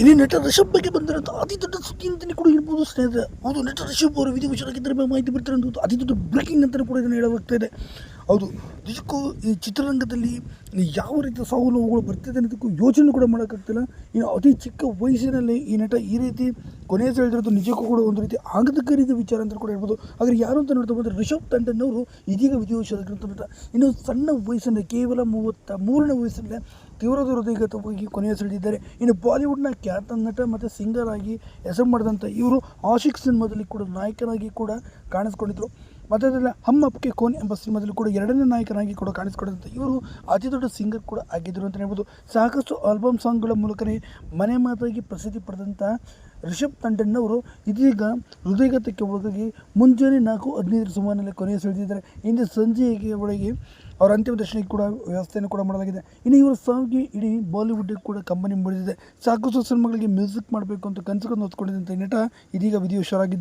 ಇನ್ನು ನಟ ರಿಷಬ್ ಬಗ್ಗೆ ಬಂದಿರೋದು ಅತಿ ದೊಡ್ಡ ಸುದ್ದಿ ಅಂತಲೇ ಕೂಡ ಇರ್ಬೋದು ಸ್ನೇಹಿತರೆ. ಹೌದು ನಟ ರಿಷಬ್ ಅವರು ವಿಧಿವಶರಾಗಿದ್ದರೆ ಮಾಹಿತಿ ಬರ್ತಾರೆ ಅನ್ನೋದು ಅತಿ ದೊಡ್ಡ ಬ್ರೇಕಿಂಗ್ ಅಂತಲೂ ಕೂಡ ಇದನ್ನು ಹೇಳಲಾಗ್ತಾ ಇದೆ. ಹೌದು. ನಿಜಕ್ಕೂ ಈ ಚಿತ್ರರಂಗದಲ್ಲಿ ಯಾವ ರೀತಿಯ ಸಾವು ನೋವುಗಳು ಬರ್ತಿದೆ ಅನ್ನೋದಕ್ಕೂ ಯೋಚನೆ ಕೂಡ ಮಾಡೋಕ್ಕಾಗ್ತಿಲ್ಲ. ಇನ್ನು ಅತಿ ಚಿಕ್ಕ ವಯಸ್ಸಿನಲ್ಲಿ ಈ ನಟ ಈ ರೀತಿ ಕೊನೆಯ ಹೇಳಿರೋದು ನಿಜಕ್ಕೂ ಕೂಡ ಒಂದು ರೀತಿ ಆಘಾತಕಾರಿದ ವಿಚಾರ ಅಂತ ಕೂಡ ಹೇಳ್ಬೋದು. ಆದರೆ ಯಾರು ಅಂತ ನೋಡ್ತಾ ಬಂದರೆ ರಿಷಬ್ ತಂಡನ್ ಅವರು ಇದೀಗ ವಿಧಿವಶರಾಗಿರುವಂಥ ನಟ ಇನ್ನು ಸಣ್ಣ ವಯಸ್ಸಿನ ಕೇವಲ ಮೂವತ್ತ, ಮೂರನೇ ವಯಸ್ಸಲ್ಲೇ ತೀವ್ರದ ಹೃದಯಗತವಾಗಿ ಕೊನೆಯುಸಿಳಿದಿದ್ದಾರೆ ಇನ್ನು ಬಾಲಿವುಡ್ನ ಖ್ಯಾತ ನಟ ಮತ್ತು ಸಿಂಗರ್ ಆಗಿ ಹೆಸರು ಮಾಡಿದಂಥ ಇವರು ಆಶಿಕ್ ಸಿನಿಮಾದಲ್ಲಿ ಕೂಡ ನಾಯಕನಾಗಿ ಕೂಡ ಕಾಣಿಸ್ಕೊಂಡಿದ್ರು. ಮತ್ತು ಅದರಲ್ಲಿ ಹಮ್ ಅಪ್ಕೆ ಕೋನ್ ಎಂಬ ಸಿನಿಮಾದಲ್ಲಿ ಕೂಡ ಎರಡನೇ ನಾಯಕನಾಗಿ ಕೂಡ ಕಾಣಿಸ್ಕೊಂಡಿದ್ದಂಥ ಇವರು ಅತಿ ದೊಡ್ಡ ಸಿಂಗರ್ ಕೂಡ ಆಗಿದ್ದರು ಅಂತ ಹೇಳ್ಬೋದು. ಸಾಕಷ್ಟು ಆಲ್ಬಮ್ ಸಾಂಗ್ಗಳ ಮೂಲಕನೇ ಮನೆ ಮಾತಾಗಿ ಪ್ರಸಿದ್ಧಿ ಪಡೆದಂಥ ರಿಷಬ್ ತಂಡಣ್ಣವರು ಇದೀಗ ಹೃದಯಘಾತಕ್ಕೆ ಒಳಗಾಗಿ ಮುಂಜಾನೆ ನಾಲ್ಕು ಹದಿನೈದರ ಸುಮಾರಿನಲ್ಲಿ ಕೊನೆಯ ಸೆಳೆದಿದ್ದಾರೆ. ಇಂದು ಸಂಜೆಗೆ ಒಳಗೆ ಅವರ ಅಂತಿಮ ದರ್ಶನಕ್ಕೆ ಕೂಡ ವ್ಯವಸ್ಥೆಯನ್ನು ಕೂಡ ಮಾಡಲಾಗಿದೆ. ಇನ್ನು ಇವರ ಸಾವಿಗೆ ಇಡೀ ಬಾಲಿವುಡ್ ಕೂಡ ಕಂಬನಿ ಮುಡಿದಿದೆ ಸಾಕಷ್ಟು ಸಿನಿಮಾಗಳಿಗೆ ಮ್ಯೂಸಿಕ್ ಮಾಡಬೇಕು ಅಂತ ಕನಸುಗಳನ್ನು ಹೊತ್ಕೊಂಡಿದ್ದಂಥ ನಟ ಇದೀಗ ವಿಧಿವಶರಾಗಿದ್ದು